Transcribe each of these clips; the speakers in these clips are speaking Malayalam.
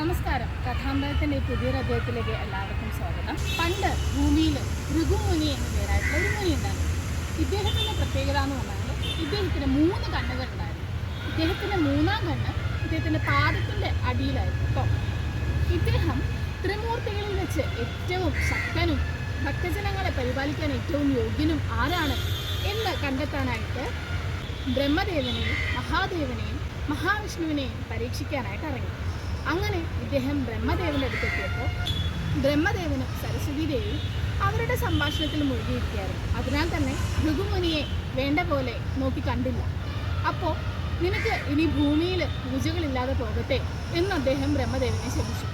നമസ്കാരം. കഥാമൃതത്തിന്റെ ഈ പുതിയൊരു അദ്ദേഹത്തിലേക്ക് എല്ലാവർക്കും സ്വാഗതം. പണ്ട് ഭൂമിയിൽ ഭൃഗുമുനി എന്ന പേരായിട്ടുള്ള ഒരു മുനി ഉണ്ടായിരുന്നു. ഇദ്ദേഹത്തിന്റെ പ്രത്യേകത എന്ന് പറഞ്ഞാൽ ഇദ്ദേഹത്തിന് മൂന്ന് കണ്ണുകൾ ഉണ്ടായിരുന്നു. ഇദ്ദേഹത്തിന്റെ മൂന്നാം കണ്ണ് ഇദ്ദേഹത്തിന്റെ പാദത്തിന്റെ അടിയിലായിരുന്നു കേട്ടോ ഇദ്ദേഹം ത്രിമൂർത്തികളിൽ വെച്ച് ഏറ്റവും ശക്തനും ഭക്തജനങ്ങളെ പരിപാലിക്കാൻ ഏറ്റവും യോഗ്യനും ആരാണ് എന്ന് കണ്ടെത്താനായിട്ട് ബ്രഹ്മദേവനെയും മഹാദേവനെയും മഹാവിഷ്ണുവിനെയും പരീക്ഷിക്കാനായിട്ട് ഇറങ്ങി. അങ്ങനെ ഇദ്ദേഹം ബ്രഹ്മദേവന്റെ അടുത്തെത്തിയപ്പോൾ ബ്രഹ്മദേവനും സരസ്വതി ദേവിയും അവരുടെ സംഭാഷണത്തിൽ മുഴുകിയിരിക്കുകയായിരുന്നു. അതിനാൽ തന്നെ ഭൃഗുമുനിയെ വേണ്ട പോലെ നോക്കി കണ്ടില്ല. അപ്പോൾ നിനക്ക് ഇനി ഭൂമിയിൽ പൂജകളില്ലാതെ പോകട്ടെ എന്ന് അദ്ദേഹം ബ്രഹ്മദേവനെ ശപിച്ചു.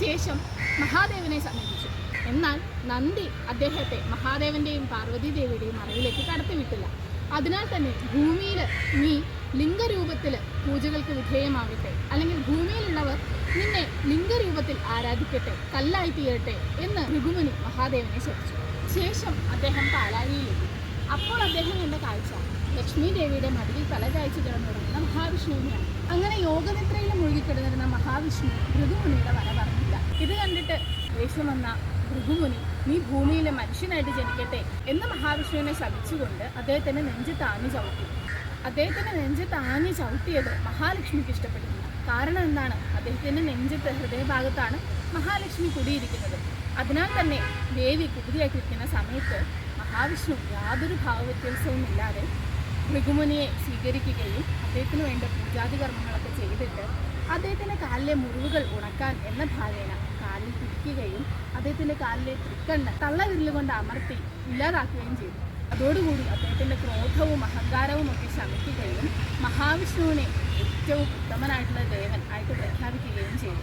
ശേഷം മഹാദേവനെ സമീപിച്ചു. എന്നാൽ നന്ദി അദ്ദേഹത്തെ മഹാദേവന്റെയും പാർവതി ദേവിയുടെയും കടത്തിവിട്ടില്ല. അതിനാൽ തന്നെ ഭൂമിയിൽ നീ ലിംഗരൂപത്തിൽ പൂജകൾക്ക് വിധേയമാകട്ടെ അല്ലെങ്കിൽ ഭൂമിയിലുള്ളവർ നിന്നെ ലിംഗരൂപത്തിൽ ആരാധിക്കട്ടെ കല്ലായി തീരട്ടെ എന്ന് ഋഗുമുനി മഹാദേവനെ ശപിച്ചു. ശേഷം അദ്ദേഹം പാലാഴിയിലെത്തി അപ്പോൾ അദ്ദേഹം കണ്ട കാഴ്ച ലക്ഷ്മി ദേവിയുടെ മടിയിൽ തല ചായച്ചു കിടന്നുറങ്ങുന്ന മഹാവിഷ്ണുവിനെയാണ്. അങ്ങനെ യോഗനിദ്രയിൽ മുഴുകിക്കിടന്നിരുന്ന മഹാവിഷ്ണു ഭൃഗുമുനിയുടെ വര പറഞ്ഞില്ല. ഇത് കണ്ടിട്ട് ദേഷ്യം വന്ന ഭൃഗുമുനി നീ ഭൂമിയിലെ മനുഷ്യനായിട്ട് ജനിക്കട്ടെ എന്ന് മഹാവിഷ്ണുവിനെ ശപിച്ചുകൊണ്ട് അദ്ദേഹത്തിന്റെ നെഞ്ചു താങ്ങി ചവിട്ടി. അദ്ദേഹത്തിന്റെ നെഞ്ച് താങ്ങി ചവിട്ടിയത് മഹാലക്ഷ്മിക്ക് ഇഷ്ടപ്പെട്ടില്ല കാരണം എന്താണ്? അദ്ദേഹത്തിന്റെ നെഞ്ചത്തെ ഹൃദയഭാഗത്താണ് മഹാലക്ഷ്മി കുടിയിരിക്കുന്നത്. അതിനാൽ തന്നെ ദേവി കുതിരയായിട്ടിരിക്കുന്ന സമയത്ത് മഹാവിഷ്ണു യാതൊരു ഭാവവ്യത്യാസവും ഇല്ലാതെ ഭൃഗുമുനിയെ സ്വീകരിക്കുകയും അദ്ദേഹത്തിന് വേണ്ട പൂജാതി കർമ്മങ്ങളൊക്കെ ചെയ്തിട്ട് അദ്ദേഹത്തിന്റെ കാലിലെ മുറിവുകൾ ഉണക്കാൻ എന്ന ഭാവേന കാലിൽ പിടിക്കുകയും അദ്ദേഹത്തിന്റെ കാലിലെ തൃക്കണ്ണ് തള്ളവിരലുകൊണ്ട് അമർത്തി ഇല്ലാതാക്കുകയും ചെയ്തു. അതോടുകൂടി അദ്ദേഹത്തിന്റെ ക്രോധവും അഹങ്കാരവും ഒക്കെ ശമിക്കുകയും മഹാവിഷ്ണുവിനെ ഏറ്റവും ഉത്തമനായിട്ടുള്ള ദേവൻ ആയിട്ട് പ്രഖ്യാപിക്കുകയും ചെയ്തു.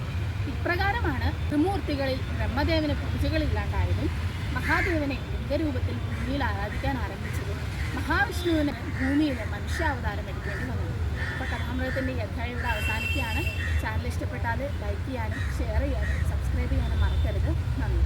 ഇപ്രകാരമാണ് ത്രിമൂർത്തികളിൽ ബ്രഹ്മദേവന് പൂജകളില്ലാണ്ടായതും മഹാദേവനെ ലിംഗരൂപത്തിൽ ഭൂമിയിൽ ആരാധിക്കാൻ ആരംഭിച്ചതും മഹാവിഷ്ണുവിന് ഭൂമിയിൽ മനുഷ്യാവതാരം എടുക്കേണ്ടി വന്നത് അപ്പോൾ കഥാമൃഗത്തിന്റെ ഈ അധ്യായം ഇവിടെ അവസാനിക്കുകയാണ്. ചാനൽ ഇഷ്ടപ്പെട്ടാൽ ലൈക്ക് ചെയ്യാനും ഷെയർ ചെയ്യാനും സബ്സ്ക്രൈബ് ചെയ്യാനും മറക്കരുത്. നന്ദി.